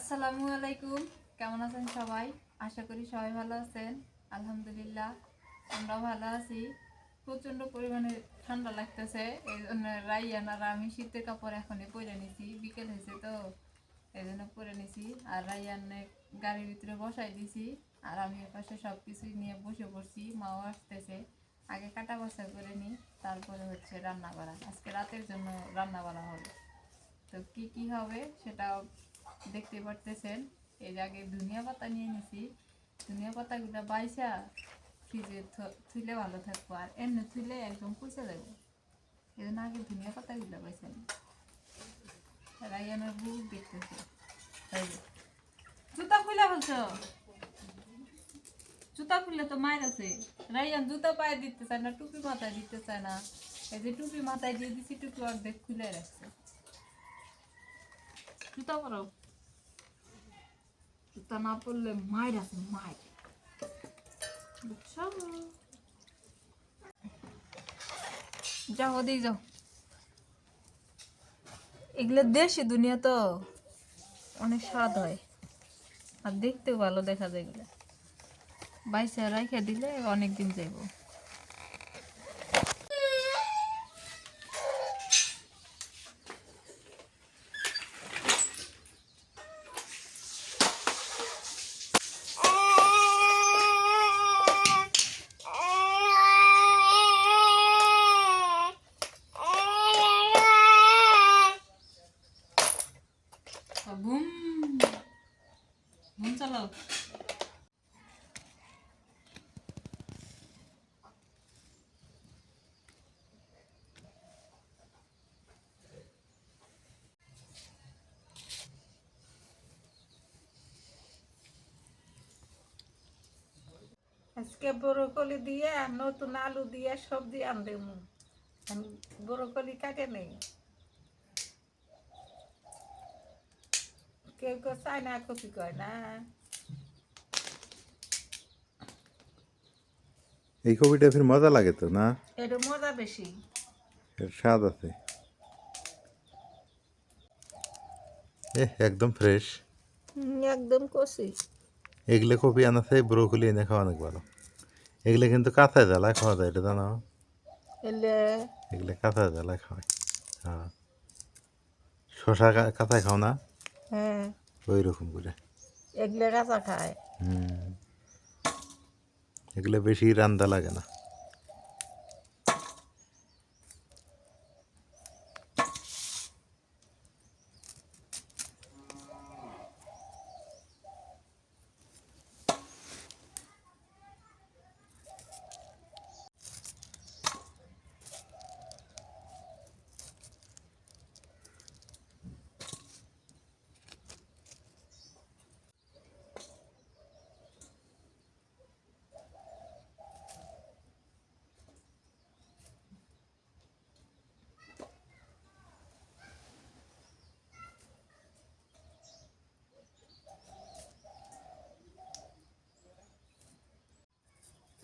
আসসালামু আলাইকুম। কেমন আছেন সবাই? আশা করি সবাই ভালো আছেন। আলহামদুলিল্লাহ আমরা ভালো আছি। প্রচণ্ড পরিমাণে ঠান্ডা লাগতেছে এই জন্য রাইয়ান আর আমি শীতের কাপড় এখনই পরে নিছি। বিকেল হয়েছে তো এই জন্য পরে নিছি। আর রাইয়ান গাড়ির ভিতরে বসাই দিছি। আর আমি এর পাশে সব কিছুই নিয়ে বসে পড়ছি, মাও আসতেছে। আগে কাটা বসা করে নিই, তারপরে হচ্ছে রান্না করা। আজকে রাতের জন্য রান্না করা হবে। তো কি কি হবে সেটাও দেখতে পারতেছেন? যে আগে ধনিয়া পাতা নিয়ে নিছি। ধনিয়া পাতাগুলো বাইসা ফ্রিজে থুলে ভালো থাকব। আর এমনি থুলে একদম পুষে যাব। এই জন্য আগে ধনিয়া পাতাগুলো বাইসা নি। রাইয়ানের বুক দেখতেছে। জুতা খুলে বলছো জুতা খুললে তো মায়ের আছে। রাইয়ান জুতা পায়ে দিতে চায় না, টুপি মাথায় দিতে চায় না। এই যে টুপি মাথায় দিয়ে দিছি, টুপি অর্ধেক খুলে রাখছে। জুতা পরো জুতা না পড়লে মায়ের আছে, মায়ের। বুঝছ? যাও ওদিকে যাও। এগুলো দেশি দুনিয়া তো অনেক স্বাদ হয়। আর দেখতেও ভালো দেখা যায় এগুলো। বাইসে রাইখে দিলে অনেক দিন যাইব। বুম বুম চালাও। আজকে বরকলি দিয়ে আর নতুন আলু দিয়ে সবজি আনবে বরকলি কাটে নেই। কেউ কেউ চায় না কপি কয় না। এই কপিটা ফির মজা লাগে তো না? এটা মজা বেশি। এর স্বাদ আছে। এ একদম ফ্রেশ। একদম কষি। এগুলো কপি আনাছে ব্রোকলি এনে খাওয়া অনেক ভালো। এগুলো কিন্তু কাঁচায় জ্বালায় খাওয়া যায় এটা জানো? এলে এগুলো কাঁচায় জ্বালায় খাওয়ায় হ্যাঁ। শশা কাঁচায় খাও না? হ্যাঁ। ওই রকম করে। এগুলো কাঁচা খায়। হুম। এগুলো বেশি রান্দা লাগে না।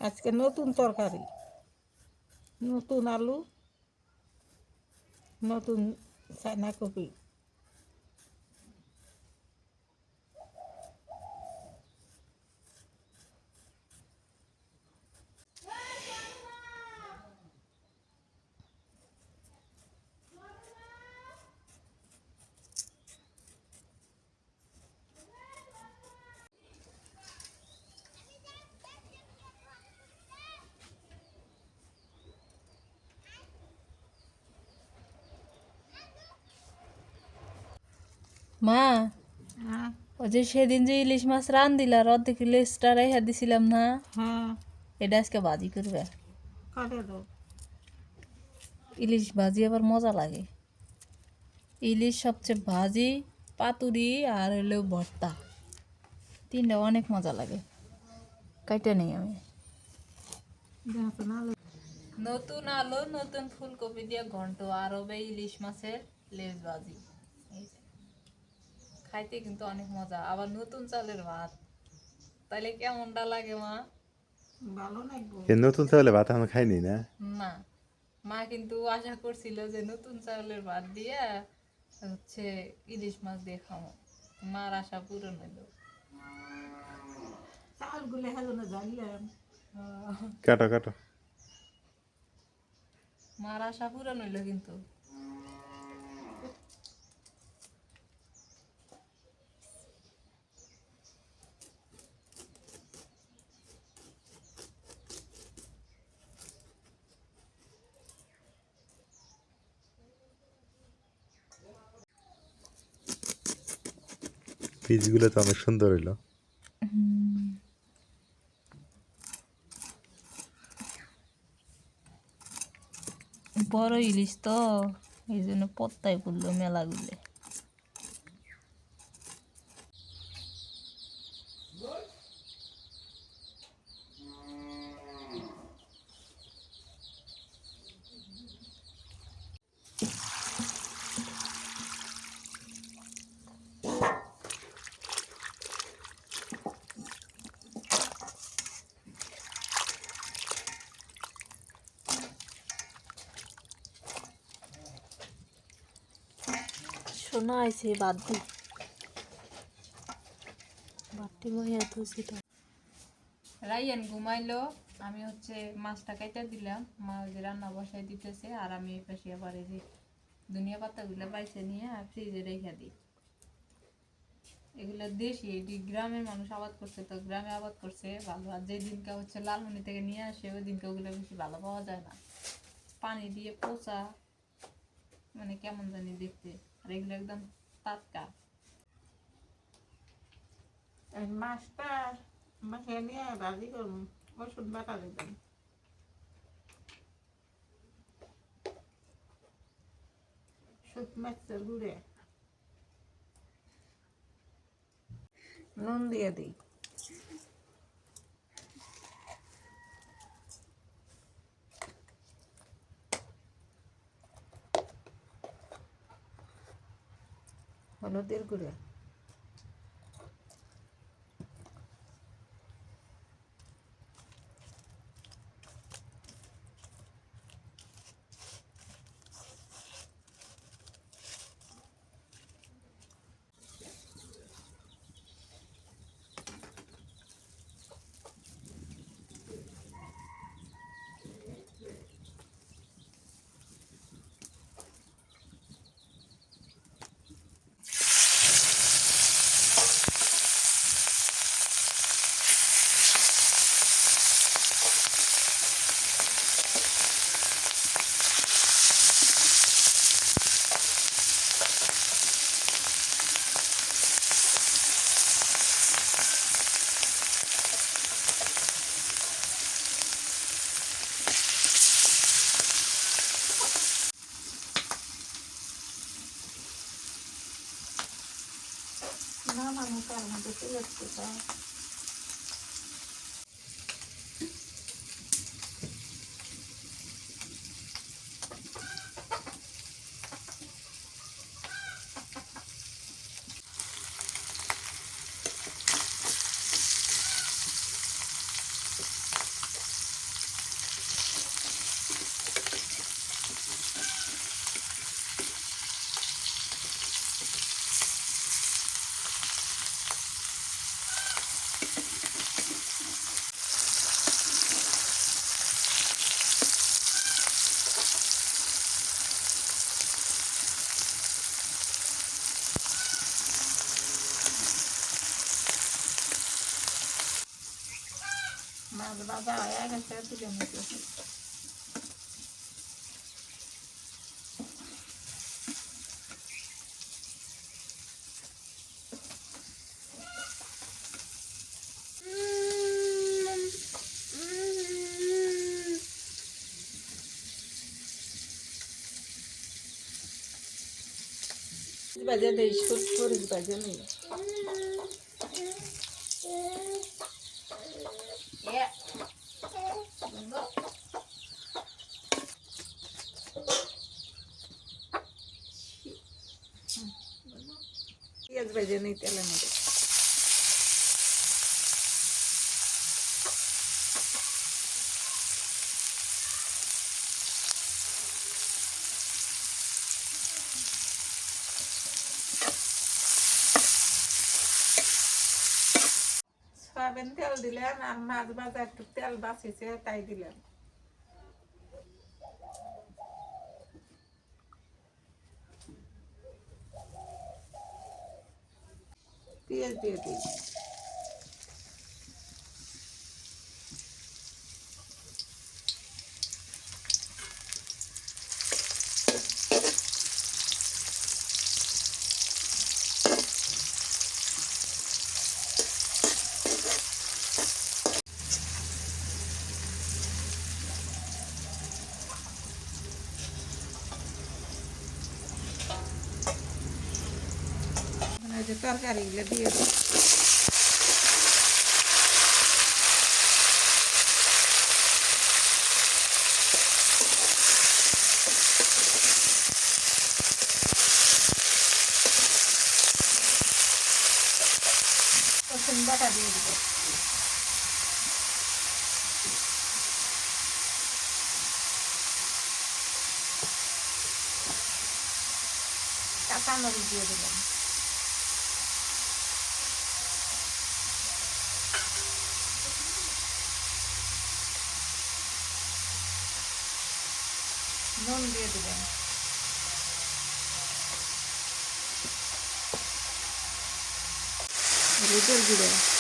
আজকে নতুন তরকারি। নতুন আলু নতুন চায়না কপি মা হ্যাঁ। ওই যে সেদিন যে ইলিশ মাছ রান দিলা আর অর্ধেক ইলিশটা রেখে দিছিলাম না? হ্যাঁ। এটা আজকে ভাজি করবে। ইলিশ ভাজি আবার মজা লাগে। ইলিশ সবচেয়ে ভাজি পাতুরি আর হলো ভর্তা। তিনটা অনেক মজা লাগে। কাইটা নেই আমি। নতুন আলু নতুন ফুলকপি দিয়ে ঘন্ট আর হবে ইলিশ মাছের লেজ ভাজি। খাইতে কিন্তু অনেক মজা। আবার নতুন চালের ভাত। তাইলে কেমনটা লাগে মা? ভালো লাগবো। এ নতুন চাউলে ভাত আমি খাইনি না। না। মা কিন্তু আশা করছিল যে নতুন চাউলের ভাত দিয়ে হচ্ছে ইলিশ মাছ দিয়ে খাব। মার আশা পূরণ হইল। চালগুলো হেজনে জানলাম। কাটো কাটো। মার আশা পূরণ হইল কিন্তু। পিসগুলো তো অনেক সুন্দর হইল। বড় ইলিশ তো এই জন্য পত্তায় পড়ল মেলাগুলো। শোনা আইছে, বাদ দি। বাটি মহিয়া তুলছি তো। রাইয়ান ঘুমাইলো, আমি হচ্ছে মাছটা কাইটা দিলাম, মা ওই রান্না বসাই দিতেছে, আর আমি এই পাশে আবার এই যে দুনিয়া পাতাগুলো বাইছে নিয়ে আর ফ্রিজে রেখে দিই। এগুলো দেশি এটি গ্রামের মানুষ আবাদ করছে তো, গ্রামে আবাদ করছে, ভালো। আর যে দিনকে হচ্ছে লালমনি থেকে নিয়ে আসে, ওই দিনকে ওগুলো বেশি ভালো পাওয়া যায় না। পানি দিয়ে পোচা মানে কেমন জানি দেখতে। আর এগুলো একদম টাটকা মাছটা মাছে নিয়ে ভাজি করুন ওষুধ বাটা দিবেন শুট মাছের ঘুরে নুন দিয়ে দিই হলুদের গুঁড়ে না মানে তার মধ্যে সিলেক্ট করতে মাছ ভাজা হয়ে গেছে তুলে নিতেছি বাজে দেই সরিষ বাজে নেই পেঁয়াজ ভেজে নিই তেলের মধ্যে। সয়াবিন তেল দিলেন আর মাছ ভাজা একটু তেল বাঁচিয়েছে তাই দিলেন পেঁয়াজ দিয়ে দিই এখন এই যে তরকারিগুলো দিয়ে দিই। রসুন বাটা দিয়ে দিব। কাঁচামরিচ দিয়ে দিলাম নুন দিয়ে দেবেন হলুদের গুঁড়ো।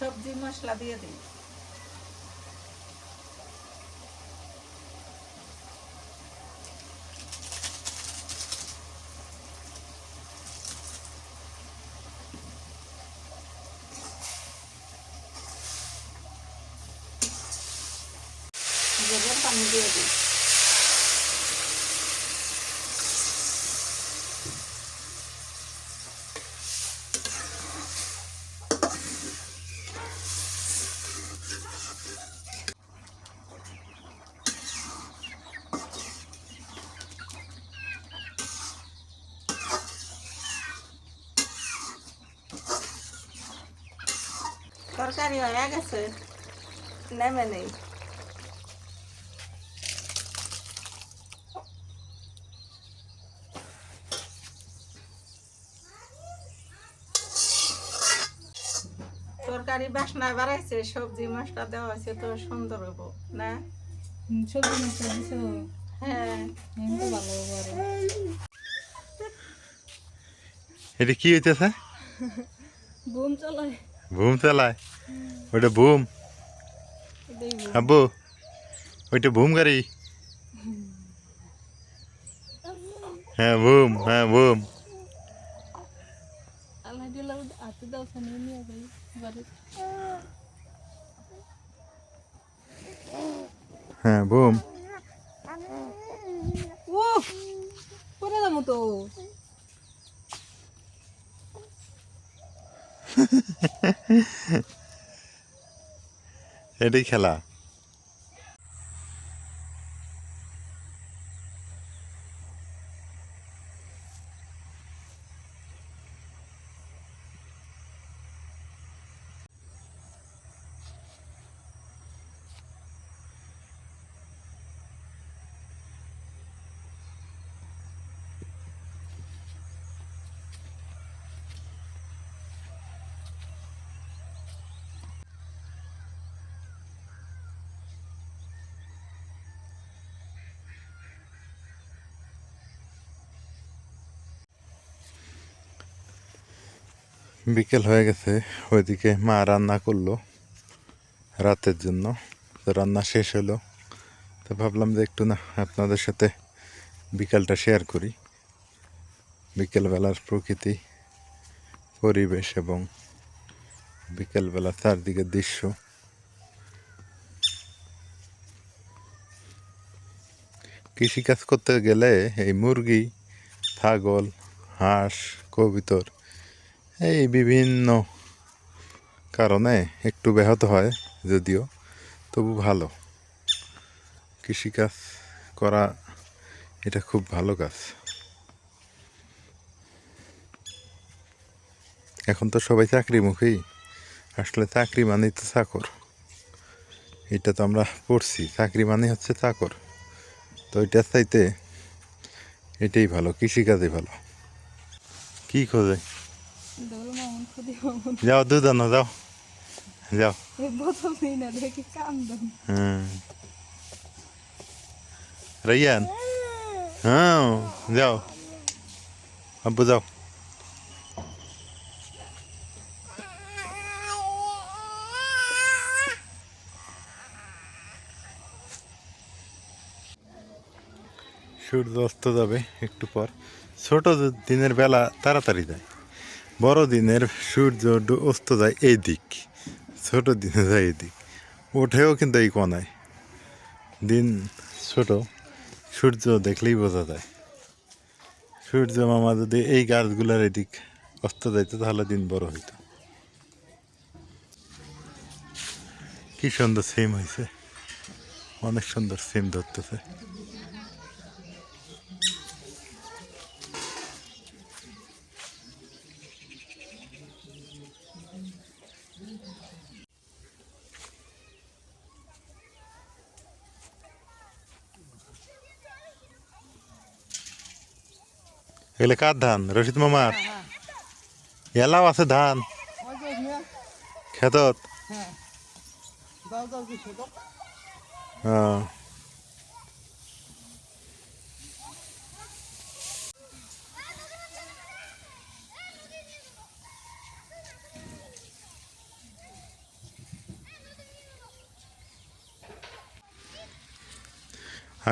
সবজি মশলা দিয়ে দিই গরম পানি দিয়ে দিই তরকারি গেছে নেমে নেই। তরকারি বাসনা বাড়াইছে সবজি মশলা দেওয়া হয়েছে তো সুন্দর হব না? সবজি মশলা দিছো? হ্যাঁ। এমনি ভালো করে এটা কি হইতেছে? বুম চলায়। ভুম চালায়। ওইটা ভুম। আব্বু, ওইটা ভুম গাড়ি। হ্যাঁ ভুম হ্যাঁ ভুম হ্যাঁ ভুম ও পরে যাব তো এটাই খেলা। বিকেল হয়ে গেছে, ওইদিকে মা রান্না করল রাতের জন্য। তো রান্না শেষ হলো। তো ভাবলাম যে একটু না আপনাদের সাথে বিকালটা শেয়ার করি। বিকেলবেলার প্রকৃতি, পরিবেশ এবং বিকেলবেলা চারদিকের দৃশ্য। কৃষিকাজ করতে গেলে এই মুরগি, ছাগল, হাঁস, কবিতর এই বিভিন্ন কারণে একটু ব্যাহত হয় যদিও, তবু ভালো। কৃষিকাজ করা এটা খুব ভালো কাজ। এখন তো সবাই চাকরিমুখী আসলে চাকরি মানেই তো চাকর। এটা তো আমরা পড়ছি, চাকরি মানে হচ্ছে চাকর। তো এটার চাইতে এটাই ভালো, কৃষিকাজই ভালো। কী খোঁজে? যাও দুধ আনো যাও। যাও। বোতল নেই না দেখি কাম দেন। হুম। রাইয়ান। হ্যাঁ যাও। আব্বু যাও। সূর্য অস্ত যাবে একটু পর। ছোট দিনের বেলা তাড়াতাড়ি যায়। বড় দিনের সূর্য অস্ত যায় এই দিক ছোট দিনে যায় এই দিক ওঠেও কিন্তু এই কোনায়। দিন ছোট, সূর্য দেখলেই বোঝা যায়। সূর্য মামা যদি এই গাছগুলোর এদিক অস্ত যাইতো, তাহলে দিন বড় হইতো। কি সুন্দর সিম হয়েছে অনেক সুন্দর সিম ধরতেছে। এগুলো কার ধান? রশিদ মামার? এলাও আছে ধান। খেতত? হ্যাঁ।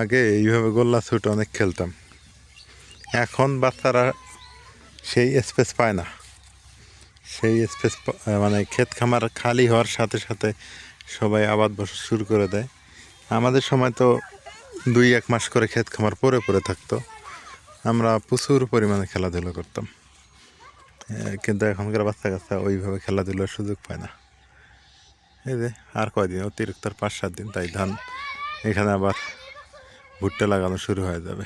আগে এইভাবে গোল্লা ছুট অনেক খেলতাম। এখন বাচ্চারা সেই স্পেস পায় না। সেই স্পেস মানে ক্ষেত খামার খালি হওয়ার সাথে সাথে সবাই আবাদ বসা শুরু করে দেয়। আমাদের সময় তো দুই এক মাস করে ক্ষেত খামার পরে পরে থাকতো। আমরা প্রচুর পরিমাণে খেলাধুলা করতাম। কিন্তু এখনকার বাচ্চা কাচ্চা ওইভাবে খেলাধুলার সুযোগ পায় না। এই যে আর কয়দিন? অতিরিক্ত পাঁচ সাত দিন, তাই ধান এখানে আবার ভুট্টা লাগানো শুরু হয়ে যাবে।